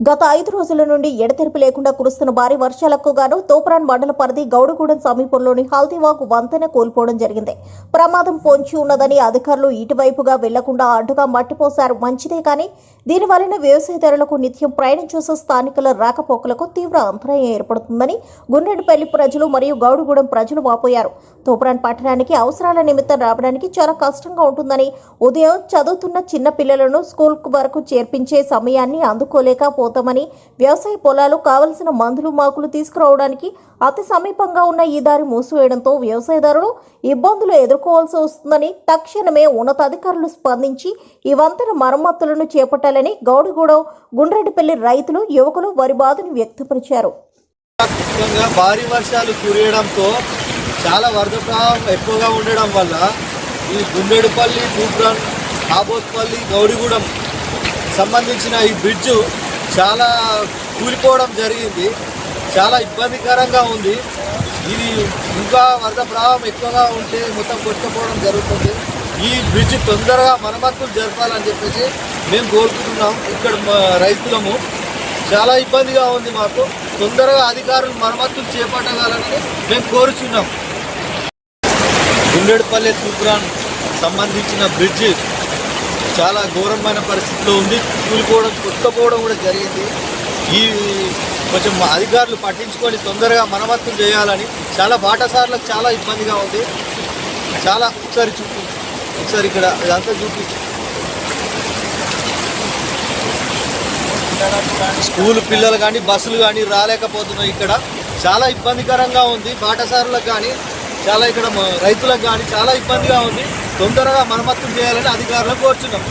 గత ఐదు రోజుల నుండి ఎడతెరిపి లేకుండా కురుస్తున్న భారీ వర్షాలకు గాను తోప్రాన్ మండల పరిధి గౌడగూడెం సమీపంలోని హల్దీవాకు వంతెన కోల్పోవడం జరిగింది. ప్రమాదం పొంచి ఉన్నదని అధికారులు ఇటువైపుగా వెళ్ళకుండా అడ్డుగా మట్టిపోశారు. మంచిదే కానీ దీని వలన వ్యవసాయదారులకు నిత్యం ప్రయాణం చేసే స్థానికుల రాకపోకలకు తీవ్ర అంతరాయం ఏర్పడుతుందని గుండ్రెడ్డిపల్లి ప్రజలు మరియు గౌడగూడెం ప్రజలు వాపోయారు. తోప్రాన్ పట్టణానికి అవసరాల నిమిత్తం రావడానికి చాలా కష్టంగా ఉంటుందని ఉదయం చదువుతున్న చిన్న పిల్లలను స్కూల్ వరకు చేర్పించే సమయాన్ని పోతామని వ్యవసాయ పొలాలు కావలసిన మందులు మాకులు తీసుకురావడానికి అతి సమీపంగా ఉన్న ఈ దారి మూసివేయడంతో వ్యవసాయదారులు ఇబ్బందులు ఎదుర్కోవాల్సి వస్తుందని తక్షణమే ఉన్నతాధికారులు స్పందించి ఈ వంతెన మరమ్మతులను చేపట్టాలని గౌడిగూడ గుండ్రెడ్డిపల్లి రైతులు యువకులు వారి బాధను వ్యక్తపరిచారు. భారీ వర్షాలు కురియడంతో చాలా వరద ప్రవాహం ఎక్కువగా ఉండడం వల్ల ఈ గుండెడుపల్లి తూప్రాన్ కాబోత్పల్లి గౌడిగూడెం సంబంధించిన ఈ బ్రిడ్జు చాలా కూలిపోవడం జరిగింది. చాలా ఇబ్బందికరంగా ఉంది. ఇది ఇంకా వరద ప్రవాహం ఎక్కువగా ఉంటే మొత్తం కొట్టుకుపోవడం జరుగుతుంది. ఈ బ్రిడ్జ్ తొందరగా మరమ్మతులు జరపాలని చెప్పేసి మేము కోరుకుంటున్నాం. ఇక్కడ మా రైతులము చాలా ఇబ్బందిగా ఉంది మాకు. తొందరగా అధికారులు మరమ్మతులు చేపట్టగలని మేము కోరుచున్నాం. గుండెడుపల్లి తూపురాన్ సంబంధించిన బ్రిడ్జ్ చాలా ఘోరమైన పరిస్థితిలో ఉంది. కూలిపోవడం కొట్టుకోవడం కూడా జరిగింది. ఈ కొంచెం మా అధికారులు పట్టించుకొని తొందరగా మరమ్మతులు చేయాలని చాలా బాటసార్లకు చాలా ఇబ్బందిగా ఉంది. చాలా ఒకసారి చూపి ఒకసారి ఇక్కడ ఇదంతా చూపి. స్కూల్ పిల్లలు కానీ బస్సులు కానీ రాలేకపోతున్నాయి ఇక్కడ. చాలా ఇబ్బందికరంగా ఉంది. బాటసారులకు కానీ చాలా ఇక్కడ రైతులకు కానీ చాలా ఇబ్బందిగా ఉంది. తొందరగా మరమ్మతులు చేయాలని అధికారులను కోరుచున్నాం.